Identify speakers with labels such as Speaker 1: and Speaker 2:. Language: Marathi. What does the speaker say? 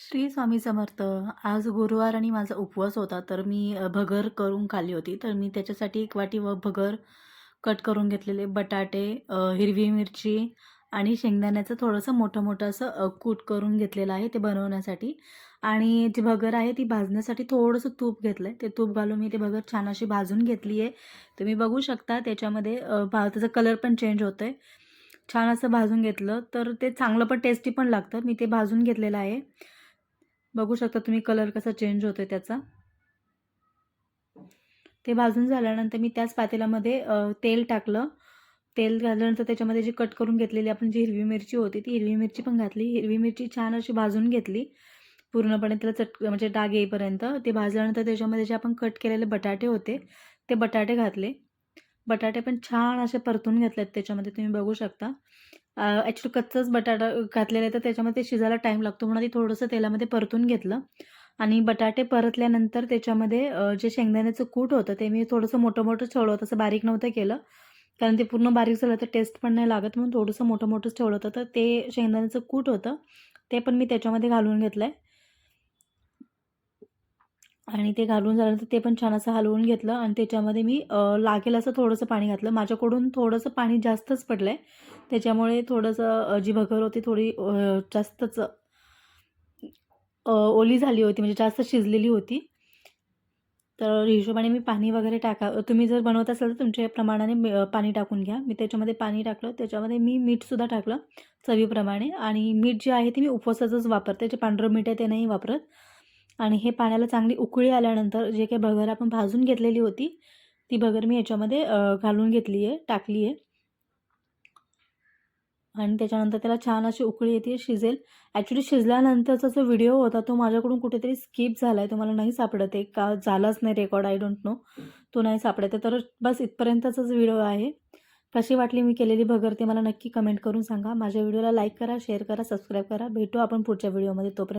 Speaker 1: श्री स्वामी समर्थ आज गुरुवार आणि माझा उपवास होता तर मी भगर करून खाल्ली होती. तर मी त्याच्यासाठी एक वाटी व भगर कट करून घेतलेले बटाटे हिरवी मिरची आणि शेंगदाण्याचं थोडंसं मोठं मोठं असं कूट करून घेतलेलं आहे ते बनवण्यासाठी. आणि जी भगर आहे ती भाजण्यासाठी थोडंसं तूप घेतलं आहे ते तूप घालून मी ते भगर छान अशी भाजून घेतली आहे. तुम्ही बघू शकता त्याच्यामध्ये भा त्याचा कलर पण चेंज होतो आहे छान असं भाजून घेतलं तर ते चांगलं पण टेस्टी पण लागतं. मी ते भाजून घेतलेलं आहे. बघू शकता तुम्ही कलर कसा चेंज होतोय त्याचा. ते भाजून झाल्यानंतर मी त्याच पातेल्यामध्ये तेल टाकलं. तेल घातल्यानंतर त्याच्यामध्ये जी कट करून घेतलेली आपण जी हिरवी मिरची होती ती हिरवी मिरची पण घातली. हिरवी मिरची छान अशी भाजून घेतली. पूर्णपणे त्याला चट म्हणजे डाग येईपर्यंत. ते भाजल्यानंतर त्याच्यामध्ये जे आपण कट केलेले बटाटे होते ते बटाटे घातले. बटाटे पण छान असे परतून घेतलेत त्याच्यामध्ये तुम्ही बघू शकता. ॲक्च्युली कच्चाच बटाटा घातलेला आहे तर त्याच्यामध्ये शिजायला टाईम लागतो म्हणून ते थोडंसं तेलामध्ये परतून घेतलं. आणि बटाटे परतल्यानंतर त्याच्यामध्ये जे शेंगदाण्याचं कूट होतं ते मी थोडंसं मोठं मोठं ठेवलं होतं असं बारीक नव्हतं केलं. कारण ते पूर्ण बारीक झालं तर टेस्ट पण नाही लागत म्हणून थोडंसं मोठं मोठंच ठेवलं होतं. तर ते शेंगदाण्याचं कूट होतं ते पण मी त्याच्यामध्ये घालून घेतलं आहे आणि ते घालून झाल्यानंतर ते पण छान असं हलवून घेतलं आणि त्याच्यामध्ये मी लागेल असं थोडंसं पाणी घातलं. माझ्याकडून थोडंसं पाणी जास्तच पडलं आहे त्याच्यामुळे थोडंसं जी भगर होती थोडी जास्तच ओली झाली होती. म्हणजे जास्त शिजलेली होती. तर हिशोबाने मी पाणी वगैरे टाका तुम्ही जर बनवत असाल तर तुमच्या प्रमाणाने पाणी टाकून घ्या. मी त्याच्यामध्ये पाणी टाकलं. त्याच्यामध्ये मी मीठसुद्धा टाकलं चवीप्रमाणे. आणि मीठ जे आहे ते मी उपवासाचंच वापरते. जे पांढरं मीठ आहे ते नाही वापरत. आणि हे पाण्याला चांगली उकळी आल्यानंतर जे काही भगर आपण भाजून घेतलेली होती ती भगर मी याच्यामध्ये घालून घेतली आहे टाकली आहे आणि त्याच्यानंतर त्याला छान अशी उकळी येते शिजेल. ॲक्च्युली शिजल्यानंतरचा जो व्हिडिओ होता तो माझ्याकडून कुठेतरी स्किप झाला आहे तुम्हाला नाही सापडत आहे का? झालाच नाही रेकॉर्ड आय डोंट नो तो नाही सापडत आहे. तर बस इथपर्यंतचाच व्हिडिओ आहे. कशी वाटली मी केलेली भगर ते मला नक्की कमेंट करून सांगा. माझ्या व्हिडिओला लाईक करा शेअर करा सबस्क्राईब करा. भेटू आपण पुढच्या व्हिडिओमध्ये. तोपर्यंत